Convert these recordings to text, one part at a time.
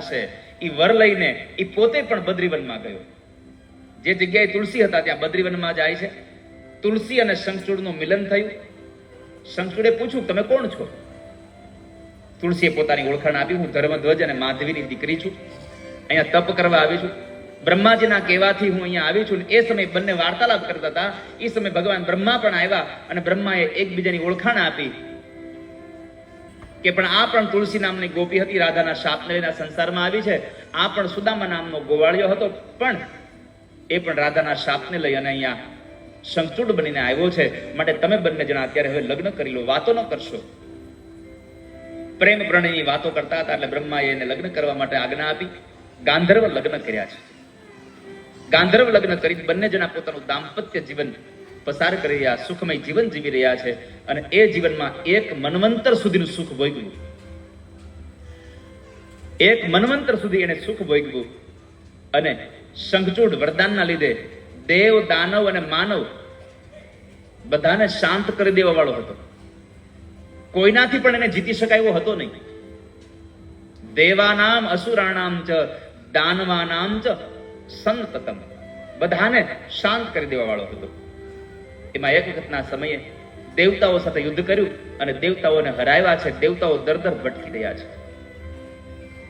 છે એ વર લઈને એ પોતે પણ બદ્રીવનમાં ગયો. જે જગ્યાએ તુલસી હતા ત્યાં બદ્રીવનમાં જાય છે. તુલસી અને શંખચૂડનું મિલન થયું. શંખચૂડે પૂછ્યું, તમે કોણ છો? તુલસીએ પોતાની ઓળખાણ આપી, હું ધર્મધ્વજ અને માધવીની દીકરી છું. અહીંયા તપ કરવા આવી છું. બ્રહ્માજીના કહેવાથી હું અહીંયા આવી છું એ સમયે બંને વાર્તાલાપ કરતા હતા. એ સમયે ભગવાન બ્રહ્મા પણ આવ્યા અને બ્રહ્માએ એકબીજાની ઓળખાણ આપી. કે પણ આ પણ તુલસી નામની ગોપી હતી, રાધાના શાપને લઈને સંસારમાં આવી છે. આ પણ સુદામા નામનો ગોવાળિયો હતો, પણ એ પણ રાધાના શાપને લઈ અને અહીંયા સંચૂડ બનીને આવ્યો છે. માટે તમે બંને જણા અત્યારે હવે લગ્ન કરી લો, વાતો ન કરશો. પ્રેમ પ્રણયની વાતો કરતા હતા એટલે બ્રહ્માએ એને લગ્ન કરવા માટે આજ્ઞા આપી. ગાંધર્વ લગ્ન કર્યા છે. ગાંધર્વ લગ્ન કરી બંને જણા પોતાનું દાંપત્ય જીવન પસાર કરી રહ્યા, સુખમય જીવન જીવી રહ્યા છે અને એ જીવનમાં એક મનવંતર સુધીનું સુખ ભોગવ્યું. એક મનવંતર સુધી એને સુખ ભોગવ્યું અને શંખચૂડ વરદાનના લીધે દેવ, દાનવ અને માનવ બધાને શાંત કરી દેવા વાળો હતો. કોઈનાથી પણ એને જીતી શકાય એવો હતો નહીં. દેવાનામ અસુરાણામ ચ, દાનવાનામ ચ, સંતતમ. બધાને શાંત કરી દેવા વાળો હતો. એમાં એક વખતના સમયે દેવતાઓ સાથે યુદ્ધ કર્યું અને દેવતાઓને હરાવ્યા છે. દેવતાઓ દર દર ભટકી રહ્યા છે.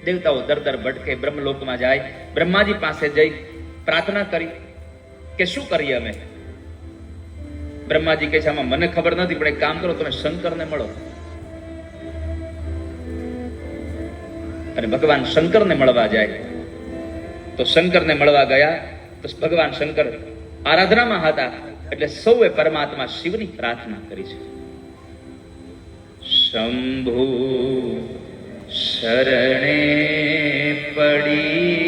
દેવતાઓ દર દર ભટકે, બ્રહ્મલોકમાં જાય, બ્રહ્માજી પાસે જઈ પ્રાર્થના કરી કે શું કરીએ અમે? બ્રહ્માજી કહે છે, આમાં મને ખબર નથી, પણ એક કામ કરો, તમે શંકરને મળો. અને ભગવાન શંકરને મળવા જાય. તો શંકરને મળવા ગયા, તો ભગવાન શંકર આરાધનામાં હતા. એટલે સૌએ પરમાત્મા શિવની પ્રાર્થના કરી છે. શંભુ શરણે પડી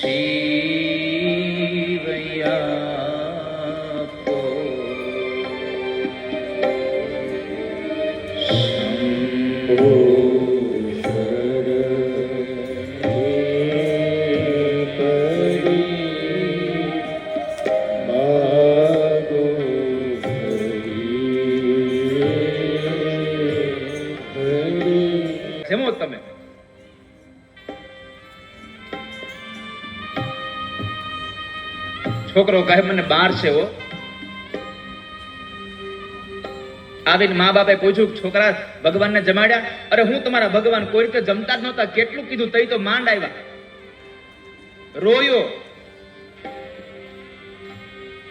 See. છોકરો કહે, મને બાર છે ઓ આવીને મા બાપે પૂછ્યું, છોકરા, ભગવાનને જમાડ્યા? અરે હું તમારા ભગવાન કોઈ રીતે જમતા જ નહોતા. કેટલું કીધું? તઈ તો માંડ આવ્યા રોયો.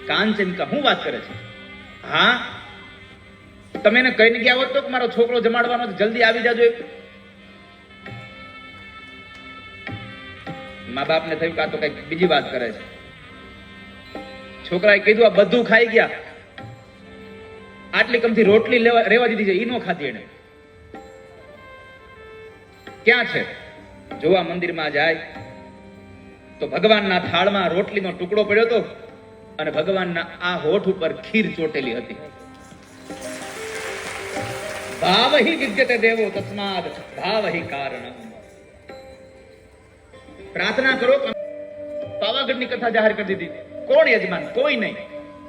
કાંચન કા હું વાત કરે છે? હા. તમે એને કહીને ગયા હોત તો મારો છોકરો જમાડવાનો જલ્દી આવી જાજો મા બાપને થયું કે તો કંઈક બીજી વાત કરે છે. છોકરાએ કીધું, આ બધું ખાઈ ગયા. આટલી કમથી રોટલી લેવા રેવા દીધી છે, ઈ નો ખાધી એને ક્યાં છે? જોવા મંદિરમાં જાય, તો ભગવાનના થાળમાં રોટલીનો ટુકડો પડ્યો હતો અને ભગવાનના આ હોઠ ઉપર ખીર ચોટેલી હતી. ભાવહી વિદ્યતે દેવો તસ્માદ, ભાવહી કારણ. પ્રાર્થના કરો પાવાગઢની કથા જાહેર કરી દીધી. કોણ યજમાન? કોઈ નહીં.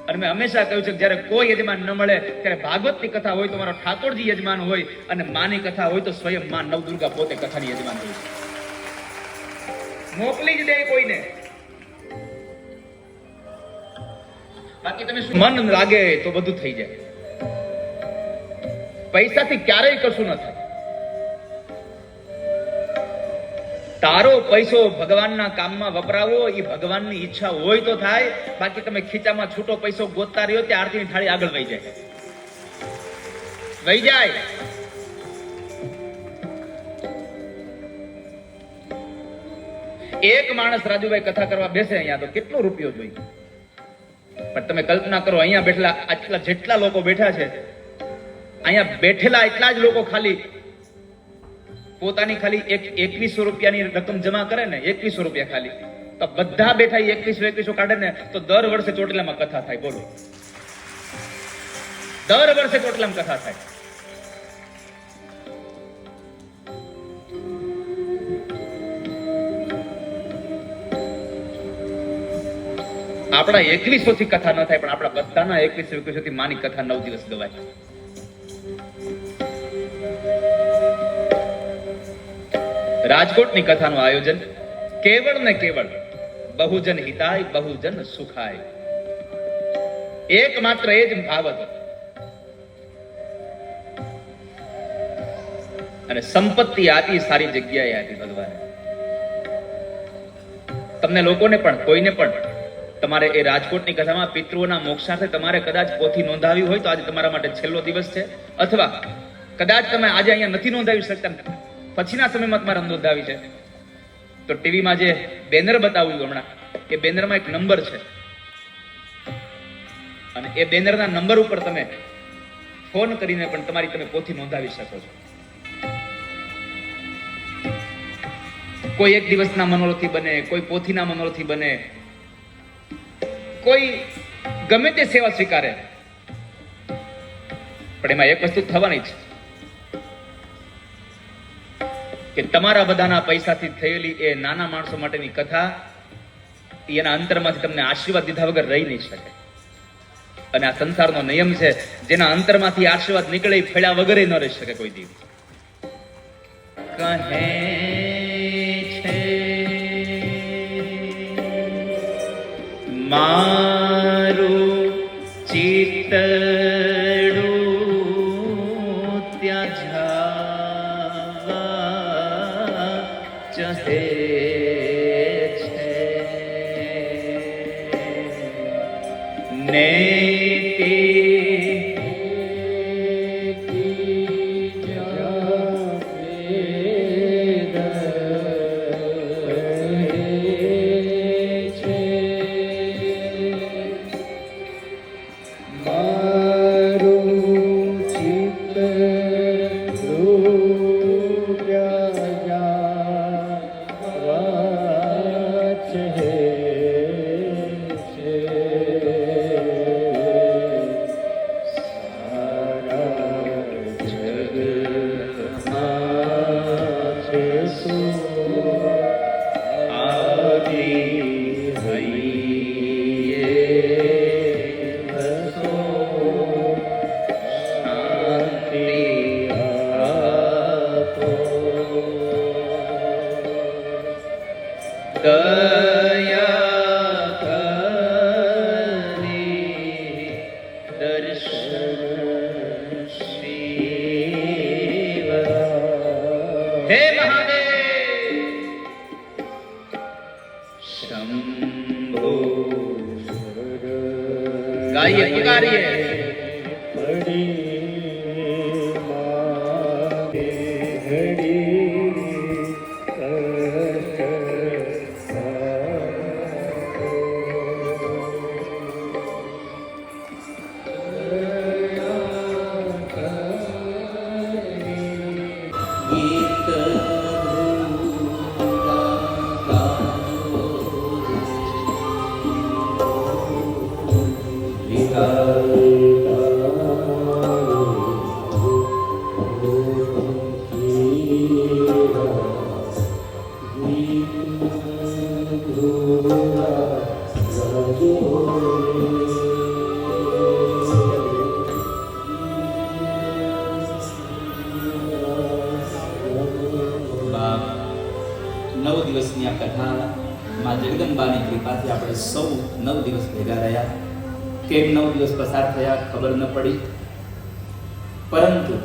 અને મેં હંમેશા કહ્યું છે કે જ્યારે કોઈ યજમાન ન મળે, ત્યારે ભાગવતની કથા હોય તો મારો ઠાકોરજી યજમાન હોય અને માની કથા હોય તો સ્વયં માં નવદુર્ગા પોતે કથાની યજમાન હોય. મોકલી જ દે કોઈને. બાકી તમે મન લાગે તો બધું થઈ જાય. પૈસાથી ક્યારેય કશું ન થાય. તારો પૈસો ભગવાનના કામમાં વપરાવો એ ભગવાનની ઈચ્છા હોય તો થાય. બાકી તમે ખીચામાં છૂટો પૈસો ગોતતા રહ્યો તે આરતીની થાળી આગળ વહી જાય. વહી જાય. એક માણસ રાજુભાઈ કથા કરવા બેસે અહીંયા તો કેટલો રૂપિયો જોઈએ? પણ તમે કલ્પના કરો, અહીંયા બેઠેલા આટલા જેટલા લોકો બેઠા છે, અહીંયા બેઠેલા એટલા જ લોકો ખાલી પોતાની ખાલી એક એકવીસો રૂપિયાની રકમ જમા કરે ને, એકવીસો રૂપિયા ખાલી. તો બધા બેઠા એકવીસો એકવીસો કાઢે ને, તો દર વર્ષે ચોટલામાં કથા થાય, બોલો. દર વર્ષે ચોટલામાં કથા થાય. આપણા એકવીસો થી કથા ન થાય, પણ આપણા બધાના એકવીસો એકવીસો થી માની કથા નવ દિવસ ગવાય. રાજકોટની કથાનું આયોજન, કેવળ ને કેવળ બહુજન હિતાય, બહુજન સુખાય. એકમાત્ર એ જ ભાવ હતો. અને સંપત્તિ આપી સારી જગ્યાએ આપી ભગવાને. તમને લોકોને પણ, કોઈને પણ, તમારે એ રાજકોટની કથામાં પિતૃઓના મોક્ષાર્થે તમારે કદાચ પોથી નોંધાવી હોય તો આજે તમારા માટે છેલ્લો દિવસ છે. અથવા કદાચ તમે આજે અહીંયા નથી નોંધાવી શકતા. પછીના સમયમાં તમારે નોંધાવી છે તો ટીવીમાં જે બેનર બતાવ્યું હમણાં, એ બેનરમાં એક નંબર છે. અને એ બેનરના નંબર ઉપર તમે ફોન કરીને પણ તમારી તમે પોથી નોંધાવી શકો છો. કોઈ એક દિવસના મનોરથી બને, કોઈ પોથીના મનોરથી બને. કોઈ ગમે તે સેવા સ્વીકારે. પણ એમાં એક વસ્તુ થવાની છે કે તમારા બધાના પૈસાથી થયેલી એ નાના માણસો માટેની કથા, એના અંતરમાંથી તમને આશીર્વાદ દીધા વગર રહી નહીં શકે. અને આ સંસારનો નિયમ છે, જેના અંતરમાંથી આશીર્વાદ નીકળે ફેળ્યા વગર ન રહી શકે કોઈ દિવસ. કહે છે, મારું ચિતડું ત્યાં હે મહાદેવ! શંભો ગાઈએ પુકારીએ. કથા માં જગદંબાની કૃપાથી આપણે સૌ નવ દિવસ ભેગા રહ્યા. કેમ નવ દિવસ પસાર થયા ખબર ન પડી. પરંતુ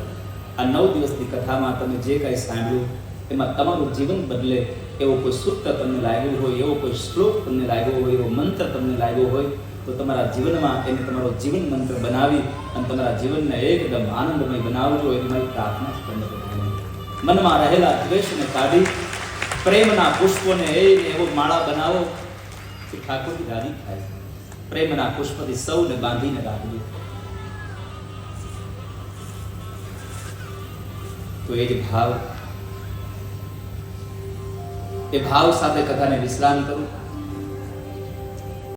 આ નવ દિવસની કથામાં તમે જે કાંઈ સાંભળ્યું, એમાં તમારું જીવન બદલે એવો કોઈ સૂત્ર તમને લાગ્યું હોય, એવો કોઈ શ્લોક તમને લાગ્યો હોય, એવો મંત્ર તમને લાગ્યો હોય, તો તમારા જીવનમાં એને તમારો જીવન મંત્ર બનાવી અને તમારા જીવનને એકદમ આનંદમય બનાવજો. એ મારી પ્રાર્થના મનમાં રહેલા દ્વેષને કાઢી પ્રેમના પુષ્પોને એને એવો માળા બનાવો કે ઠાકોરજી રાજી થાય. પ્રેમના પુષ્પથી સૌને બાંધીને રાખીએ તો એ જ ભાવ. એ ભાવ સાથે કથાને વિશ્રામ કરું.